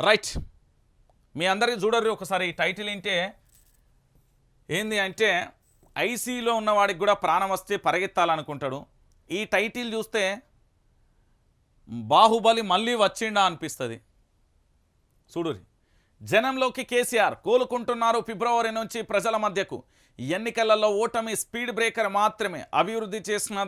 Right. మీ అందరికీ చూడరు ఒకసారి టైటిల్ ఏంటే? ఏంది అంటే ఐసీలో ఉన్నవాడికి కూడా ప్రాణం వస్తే పరిగెత్తాలనుకుంటాడు. ఈ టైటిల్ చూస్తే బాహుబలి మళ్ళీ వచ్చిండా అనిపిస్తుంది. చూడురి జనంలోకి కేసీఆర్ కోలుకుంటున్నారు ఫిబ్రవరి నుంచి ప్రజల మధ్యకు. ఎన్నికలలో ఓటమి స్పీడ్ బ్రేకర్ మాత్రమే అభివృద్ధి చేసిన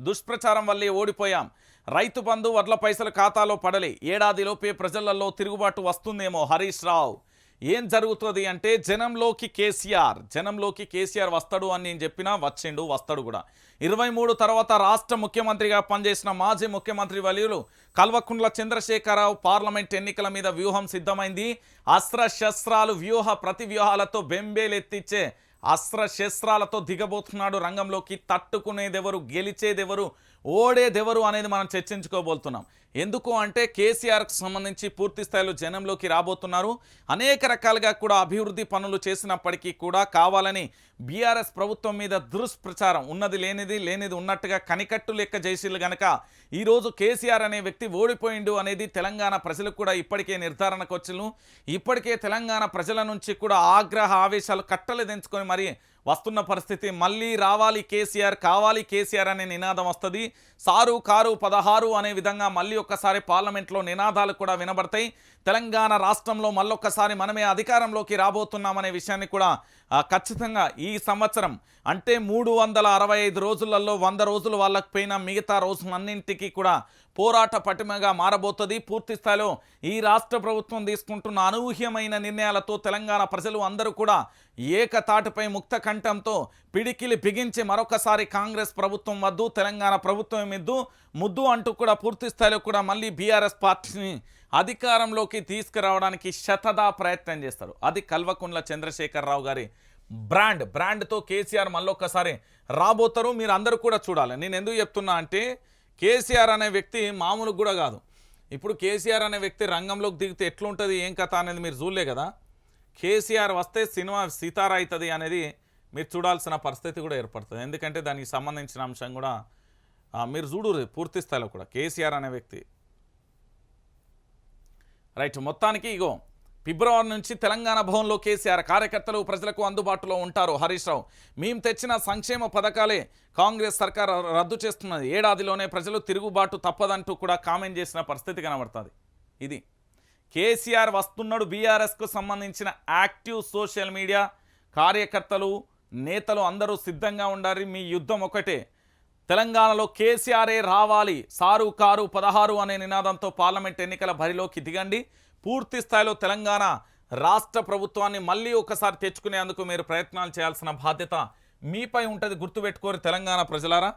దుష్ప్రచారం వల్లే ఓడిపోయాం. రైతు బంధు వడ్ల పైసలు ఖాతాలో పడలే. ఏడాదిలోపే ప్రజలలో తిరుగుబాటు వస్తుందేమో హరీష్ రావు. ఏం జరుగుతుంది అంటే జనంలోకి కేసీఆర్ జనంలోకి కేసీఆర్ వస్తాడు అని నేను చెప్పినా వచ్చిండు వస్తాడు కూడా. ఇరవై మూడు తర్వాత రాష్ట్ర ముఖ్యమంత్రిగా పనిచేసిన మాజీ ముఖ్యమంత్రి వలీయులు కల్వకుంట్ల చంద్రశేఖరరావు పార్లమెంట్ ఎన్నికల మీద వ్యూహం సిద్ధమైంది. అస్త్ర శస్త్రాలు వ్యూహ ప్రతి వ్యూహాలతో బెంబేలెత్తిచ్చే అస్త్ర శస్త్రాలతో దిగబోతున్నాడు రంగంలోకి. తట్టుకునేదెవరు గెలిచేదెవరు ఓడేదెవరు అనేది మనం చర్చించుకోబోతున్నాం. ఎందుకు అంటే కేసీఆర్కు సంబంధించి పూర్తి స్థాయిలో జనంలోకి రాబోతున్నారు. అనేక రకాలుగా కూడా అభివృద్ధి పనులు చేసినప్పటికీ కూడా కావాలని బీఆర్ఎస్ ప్రభుత్వం మీద దుష్ప్రచారం ఉన్నది లేనిది లేనిది ఉన్నట్టుగా కనికట్టు లెక్క చేసిళ్ళు గనక ఈరోజు కేసీఆర్ అనే వ్యక్తి ఓడిపోయిండు అనేది తెలంగాణ ప్రజలకు కూడా ఇప్పటికే నిర్ధారణకు వచ్చును ఇప్పటికే తెలంగాణ ప్రజల నుంచి కూడా ఆగ్రహ ఆవేశాలు కట్టలు దించుకొని మరి వస్తున్న పరిస్థితి మళ్ళీ రావాలి కేసీఆర్ కావాలి కేసీఆర్ అనే నినాదం వస్తుంది. సారు కారు పదహారు అనే విధంగా మళ్ళీ ఒక్కసారి పార్లమెంట్లో నినాదాలు కూడా వినబడతాయి. తెలంగాణ రాష్ట్రంలో మళ్ళొక్కసారి మనమే అధికారంలోకి రాబోతున్నామనే విషయాన్ని కూడా ఖచ్చితంగా ఈ సంవత్సరం అంటే మూడు వందల అరవై ఐదు రోజులలో వంద రోజులు వాళ్ళకు పోయిన మిగతా రోజులన్నింటికీ కూడా పోరాట పటిమగా మారబోతుంది. పూర్తి స్థాయిలో ఈ రాష్ట్ర ప్రభుత్వం తీసుకుంటున్న అనూహ్యమైన నిర్ణయాలతో తెలంగాణ ప్రజలు అందరూ కూడా ఏకతాటిపై ముక్త కంఠంతో పిడికిలి బిగించి మరొకసారి కాంగ్రెస్ ప్రభుత్వం వద్దు తెలంగాణ ప్రభుత్వం మిద్దు ముద్దు అంటూ కూడా పూర్తి స్థాయిలో కూడా మళ్ళీ బీఆర్ఎస్ పార్టీని అధికారంలోకి తీసుకురావడానికి శతదా ప్రయత్నం చేస్తారు. అది కల్వకుంట్ల చంద్రశేఖరరావు గారి బ్రాండ్. బ్రాండ్తో కేసీఆర్ మళ్ళొక్కసారి రాబోతారు. మీరు అందరూ కూడా చూడాలి. నేను ఎందుకు చెప్తున్నా అంటే కేసీఆర్ అనే వ్యక్తి మామూలు కూడా కాదు. ఇప్పుడు కేసీఆర్ అనే వ్యక్తి రంగంలోకి దిగితే ఎట్లుంటుంది? ఏం కథ అనేది మీరు చూడలే కదా. కేసీఆర్ వస్తే సినిమా సీతారా అవుతుంది అనేది మీరు చూడాల్సిన పరిస్థితి కూడా ఏర్పడుతుంది. ఎందుకంటే దానికి సంబంధించిన అంశం కూడా మీరు చూడు పూర్తి స్థాయిలో కూడా. కేసీఆర్ అనే వ్యక్తి. రైట్ మొత్తానికి ఇగో ఫిబ్రవరి నుంచి తెలంగాణ భవన్లో కేసీఆర్ కార్యకర్తలు ప్రజలకు అందుబాటులో ఉంటారు. హరీష్ రావు మేము తెచ్చిన సంక్షేమ పథకాలే కాంగ్రెస్ సర్కార్ రద్దు చేస్తున్నది. ఏడాదిలోనే ప్రజలు తిరుగుబాటు తప్పదంటూ కూడా కామెంట్ చేసిన పరిస్థితి కనబడుతుంది. ఇది కేసీఆర్ వస్తున్నాడు బీఆర్ఎస్కు సంబంధించిన యాక్టివ్ సోషల్ మీడియా కార్యకర్తలు నేతలు అందరూ సిద్ధంగా ఉండాలి మీ యుద్ధం ఒకటే. తెలంగాణలో కేసీఆరే రావాలి సారు కారు పదహారు అనే నినాదంతో పార్లమెంట్ ఎన్నికల బరిలోకి దిగండి. పూర్తి స్థాయిలో తెలంగాణ రాష్ట్ర ప్రభుత్వాన్ని మళ్ళీ ఒకసారి తెచ్చుకునేందుకు మీరు ప్రయత్నాలు చేయాల్సిన బాధ్యత మీపై ఉంటుంది గుర్తుపెట్టుకోరు తెలంగాణ ప్రజలారా.